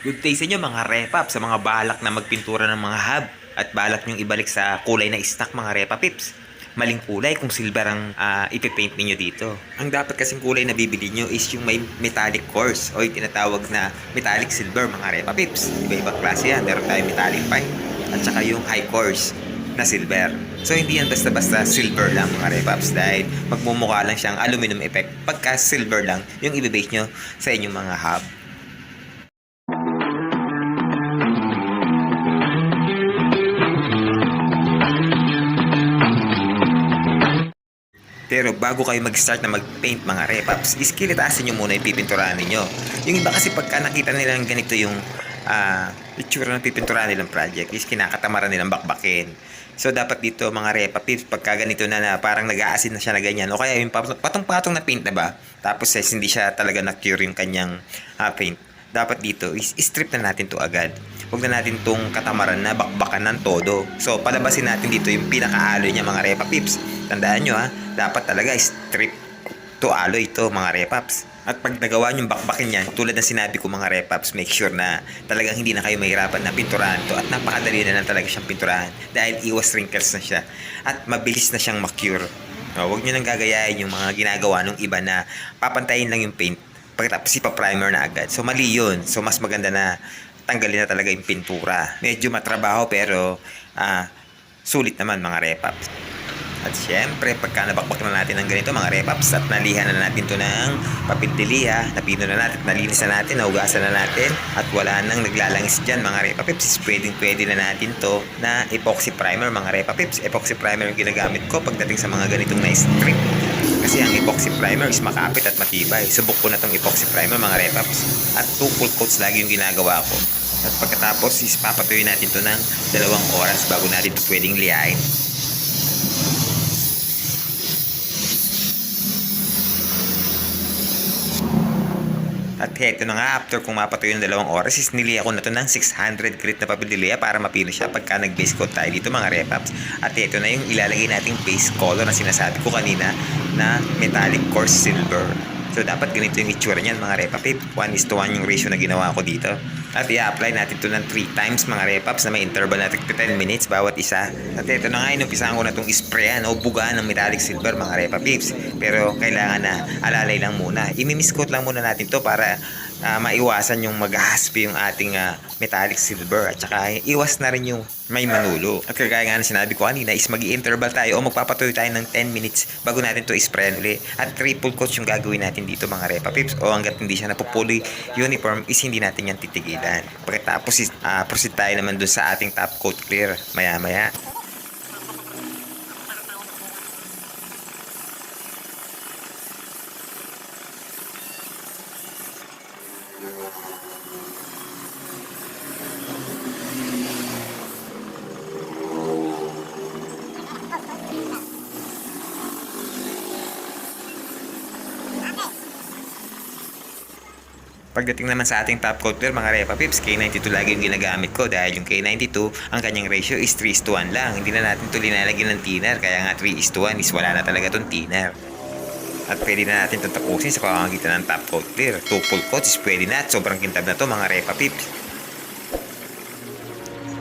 Good day sa inyo mga repap sa mga balak na magpintura ng mga hub at balak nyong ibalik sa kulay na stock mga repapips. Maling kulay kung silver ang ah, ipipaint ninyo dito. Ang dapat kasing kulay na bibili nyo is yung may metallic course o yung tinatawag na metallic silver mga repapips. Iba-ibang klase yan. Meron tayong metallic pine at saka yung high course na silver. So hindi yan basta-basta silver lang mga repaps dahil magmumukha lang siyang aluminum effect pagka silver lang yung ibibase nyo sa inyong mga hub. Pero bago kayo mag-start na mag-paint mga repaps, is kilitasin nyo muna yung pipinturahan ninyo. Yung iba kasi pagka nakita nila ng ganito yung ah itsura ng pipinturahan nilang project, is kinakatamaran nilang bakbakin. So dapat dito mga repapips, pagka ganito na, na parang nag-aasin na siya na ganyan, o kaya yung pat- patong-patong na paint na ba, tapos eh, hindi siya talaga na-cure yung kanyang ah, paint, dapat dito is strip na natin to agad. Huwag na natin tong katamaran na bakbakan ng todo. So, palabasin natin dito yung pinaka-alloy niya mga repapips. Tandaan nyo ha, dapat talaga strip to alloy ito mga repaps. At pag nagawa nyo bakbakin yan, tulad ng sinabi ko mga repaps, make sure na talagang hindi na kayo mahirapan na pinturahan to at napakadali na lang talaga siyang pinturahan dahil iwas wrinkles na siya at mabilis na siyang makure. No, huwag nyo nang gagayahin yung mga ginagawa ng iba na papantayin lang yung paint pagkatapos ipa-primer na agad. So mali yun. So mas maganda na tanggalin na talaga yung pintura. Medyo matrabaho pero ah, sulit naman mga repaps. At syempre, pagka nabakbak na natin ng ganito mga repaps at nalihan na natin to ng papintiliya, napino na natin, nalinis na natin, naugasan na natin at wala nang naglalangis dyan mga repapips, pwedeng pwede na natin to na epoxy primer mga repapips. Epoxy primer yung ginagamit ko pagdating sa mga ganitong na strip. Kasi ang epoxy primer is makapit at matibay. Subok ko na tong epoxy primer mga repaps. At two full coats lagi yung ginagawa ko. At pagkatapos is papatuloy natin to ng dalawang oras bago natin to pwedeng liyain. Heto na nga, after kung mapatuloy ng dalawang oras, is niliya ko na to ng 600 grit na papildiliya para mapilo siya pagka nag-base coat tayo dito mga repaps. At heto na yung ilalagay nating base color na sinasabi ko kanina na metallic coarse silver. So dapat ganito yung itsura niyan mga repapip. 1 is to 1 yung ratio na ginawa ko dito. At i-apply natin to ng 3 times mga repaps na may interval natin 10 minutes bawat isa. At ito na nga, inumpisahan ko na itong sprayan o bugaan ng metallic silver mga repapips. Pero kailangan na alalay lang muna. Imimiskot lang muna natin to para ah, maiwasan yung maghahaspi yung ating ah, metallic silver. At saka iwas na rin yung may manulo. At kagaya nga na sinabi ko kanina is mag interval tayo o magpapatuloy tayo ng 10 minutes bago natin to sprayan uli. At triple coat yung gagawin natin dito mga repa pips o hanggat hindi siya napupuloy uniform is hindi natin yan titigilan. Pagkatapos is ah, proceed tayo naman dun sa ating top coat clear maya maya. Pagdating naman sa ating top coat clear, mga Repa Pips, K92 lagi yung ginagamit ko dahil yung K92, ang kanyang ratio is 3 is to 1 lang. Hindi na natin ito linalagyan ng thinner, kaya nga 3 is to 1 is wala na talaga itong thinner. At pwede na natin itong tapusin sa pamamagitan ng top coat clear. Two full coats pwede na at sobrang kintab na to mga Repa Pips.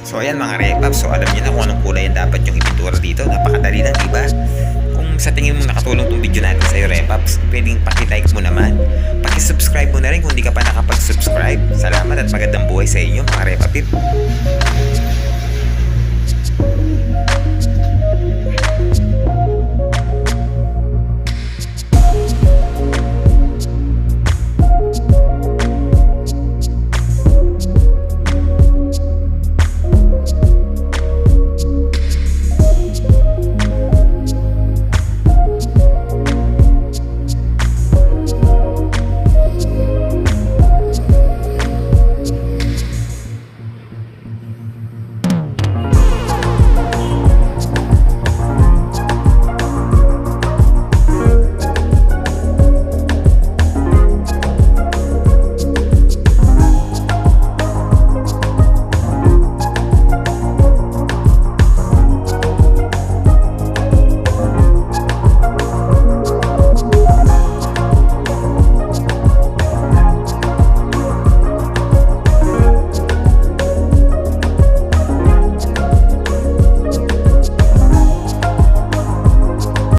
So ayan mga Repaps, so alam niyo na kung anong kulay ang dapat yung ipintura dito. Napakadali lang, diba? Kung sa tingin mo nakatulong tong video natin sa'yo Repaps, pwedeng pakilike mo naman. Pakisubscribe mo na rin kung hindi ka pa nakapag-subscribe. Salamat at magandang buhay sa inyo mga Repapip.